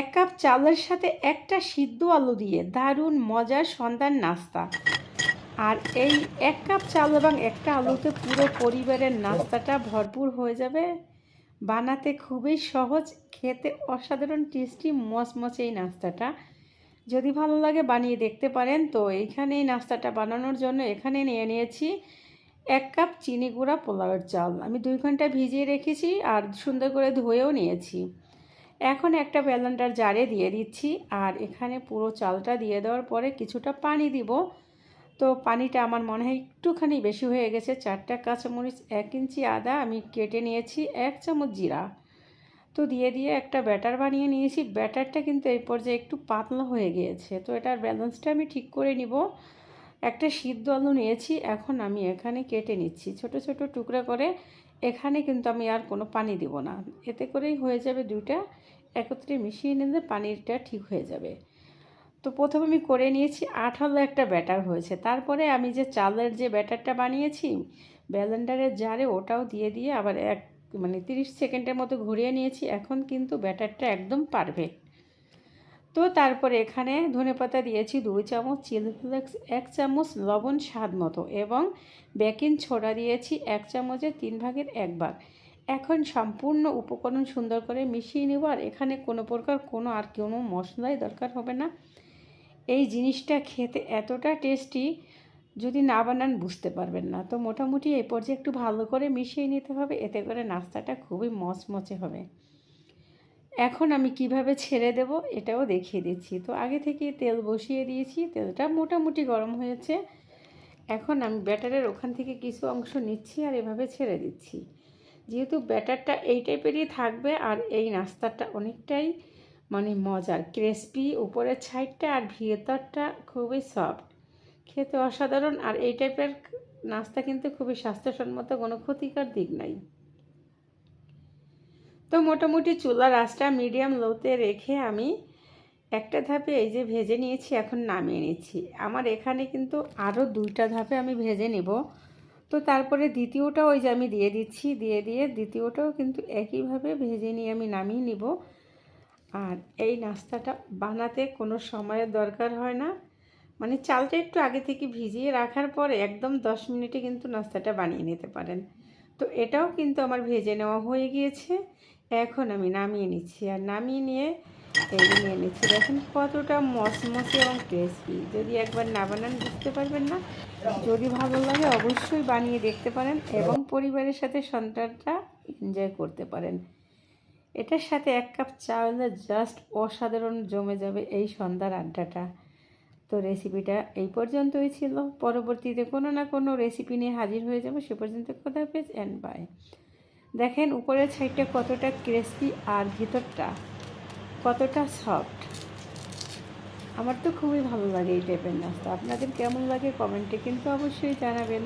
এক কাপ চালের সাথে একটা সিদ্ধ আলু দিয়ে দারুণ মজার সন্ধ্যার নাস্তা। আর এই এক কাপ চাল এবং একটা আলুতে পুরো পরিবারের নাস্তাটা ভরপুর হয়ে যাবে। বানাতে খুবই সহজ, খেতে অসাধারণ, টেস্টি, মচমচে এই নাস্তাটা। যদি ভালো লাগে বানিয়ে দেখতে পারেন। তো এইখানে এই নাস্তাটা বানানোর জন্য এখানে নিয়ে নিয়েছি এক কাপ চিনি গুঁড়া পোলাওয়ের চাল। আমি দুই ঘণ্টা ভিজিয়ে রেখেছি আর সুন্দর করে ধুয়েও নিয়েছি। এখন একটা ব্যালেন্ডার জারে দিয়ে দিচ্ছি আর এখানে পুরো চালটা দিয়ে দেওয়ার পরে কিছুটা পানি দিব। তো পানিটা আমার মনে হয় একটুখানি বেশি হয়ে গেছে। চারটা কাঁচামরিচ, এক ইঞ্চি আদা আমি কেটে নিয়েছি, এক চামচ জিরা। তো দিয়ে দিয়ে একটা ব্যাটার বানিয়ে নিয়েছি। ব্যাটারটা কিন্তু এই পর্যায়ে একটু পাতলা হয়ে গিয়েছে। তো এটার ব্যালেন্সটা আমি ঠিক করে নিব। একটা সিদ্ধ আলু নিয়েছি, এখন আমি এখানে কেটে নিচ্ছি। ছোট ছোট টুকরা করে এখানে কিন্তু আমি আর কোনো পানি দিব না। এতে করেই হয়ে যাবে দুইটা একত্রে মিশিয়ে নিলে পানিরটা ঠিক হয়ে যাবে। তো প্রথমে আমি করে নিয়েছি, আঠালো একটা ব্যাটার হয়েছে। তারপরে আমি যে চালের যে ব্যাটারটা বানিয়েছি ব্যালেন্ডারের জারে ওটাও দিয়ে দিয়ে আবার এক মানে তিরিশ সেকেন্ডের মতো ঘুরিয়ে নিয়েছি। এখন কিন্তু ব্যাটারটা একদম পারফেক্ট। তো তারপরে এখানে ধনেপাতা দিয়েছি দুই চামচ, চিলি ফ্লেক্স এক চামচ, লবণ স্বাদ মতো এবং বেকিং ছোড়া দিয়েছি এক চামচের তিন ভাগের এক ভাগ। এখন সম্পূর্ণ উপকরণ সুন্দর করে মিশিয়ে নেব আর এখানে কোনো প্রকার কোনো আর কোনো মশলাই দরকার হবে না। এই জিনিসটা খেতে এতটা টেস্টি যদি না বানান বুঝতে পারবেন না। তো মোটামুটি এই পর্যায়ে একটু ভালো করে মিশিয়ে নিতে হবে, এতে করে নাস্তাটা খুবই মচমচে হবে। এখন আমি কীভাবে ছেড়ে দেব এটাও দেখিয়ে দিচ্ছি। তো আগে থেকে তেল বসিয়ে দিয়েছি, তেলটা মোটামুটি গরম হয়েছে। এখন আমি ব্যাটারের ওখান থেকে কিছু অংশ নিচ্ছি আর এভাবে ছেড়ে দিচ্ছি। যেহেতু ব্যাটারটা এই টাইপেরই থাকবে আর এই নাস্তাটা অনেকটাই মানে মজার, ক্রিসপি, উপরের সাইডটা আর ভিতরটা খুবই সফট। খেতে অসাধারণ আর এই টাইপের নাস্তা কিন্তু খুবই স্বাস্থ্যসম্মত, কোনো ক্ষতিকর দিক নাই। তো মোটামুটি চুলার আঁচটা মিডিয়াম লোতে রেখে আমি একটা ধাপে এই যে ভেজে নিয়েছি, এখন নামিয়ে নিচ্ছি। আমার এখানে কিন্তু আরও দুইটা ধাপে আমি ভেজে নেব। তো তারপরে দ্বিতীয়টা ওই যে আমি দিয়ে দিচ্ছি, দিয়ে দিয়ে দ্বিতীয়টাও কিন্তু একইভাবে ভেজে নিয়ে আমি নামিয়ে নিব। আর এই নাস্তাটা বানাতে কোনো সময়ের দরকার হয় না। মানে চালটা একটু আগে থেকে ভিজিয়ে রাখার পরে একদম দশ মিনিটে কিন্তু নাস্তাটা বানিয়ে নিতে পারেন। তো এটাও কিন্তু আমার ভেজে নেওয়া হয়ে গিয়েছে। এখন আমি নামিয়ে নিচ্ছি। আর নামিয়ে নিয়ে এই নিয়ে নিচ্ছি। দেখেন কতটা মচমচে এবং ক্রিসপি যদি একবার না বানান, বুঝতে পারবেন না। যদি ভালো লাগে, অবশ্যই বানিয়ে দেখতে পারেন এবং পরিবারের সাথে সন্তানটা এনজয় করতে পারেন। এটার সাথে এক কাপ চা হলে জাস্ট অসাধারণ জমে যাবে এই সন্ধ্যার আড্ডাটা। তো রেসিপিটা এই পর্যন্তই ছিল। পরবর্তীতে কোনো না কোনো রেসিপি নিয়ে হাজির হয়ে যাব। সে পর্যন্ত কোথা পেজ অ্যান্ড বাই দেখেন উপরের সাইডটা কতটা ক্রিসপি আর ভিতরটা কতটা সফট আমার তো খুবই ভালো লাগে এই টাইপের নাস্তা। আপনাদের কেমন লাগে কমেন্টে কিন্তু অবশ্যই জানাবেন।